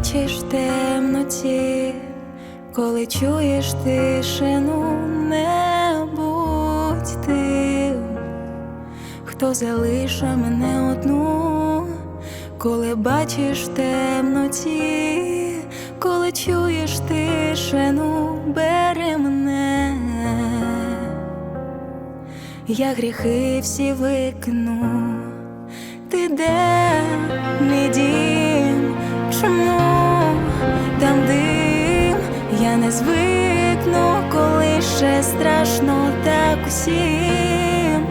бачиш темноті, коли чуєш тишину, не будь тим, хто залиша мене одну, коли бачиш темноті, коли чуєш тишину, бери мене. Я гріхи всі викину, ти де мій дім, чому не звикну, коли ще страшно так усім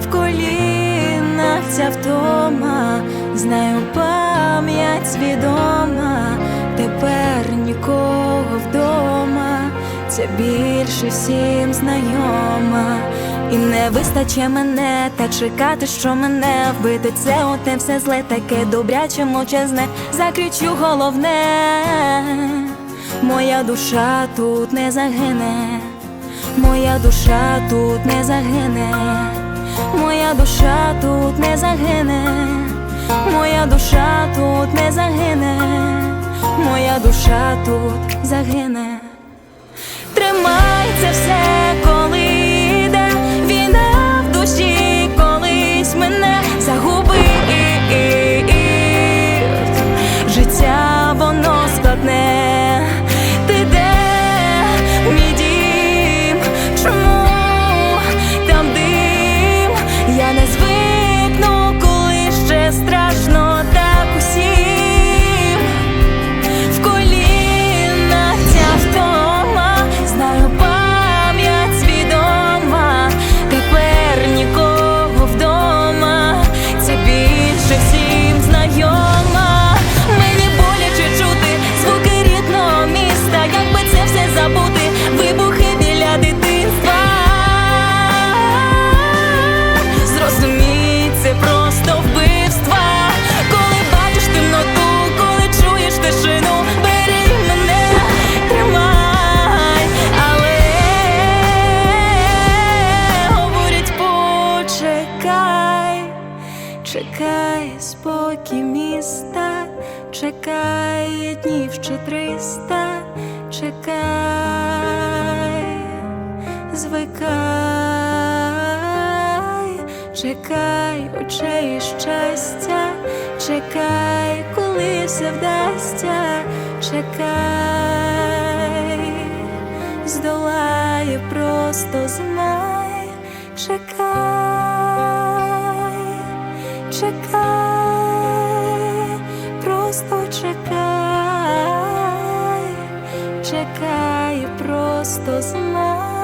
в колінах ця втома, знаю пам'ять свідома, тепер нікого вдома, це більше всім знайома. І не вистаче мене та чекати, що мене вбити. Це оте все зле, таке добряче, мовчазне, закричу головне. Моя душа тут не загине, моя душа тут не загине, моя душа тут не загине, моя душа тут не загине, моя душа тут загине. Тримай це все, міста, чекай днів ще триста, чекай, звикай, чекай очей щастя, чекай, коли все вдасться, чекай, здолає просто знай, чекай, чекай, просто чекай, чекай, просто знай.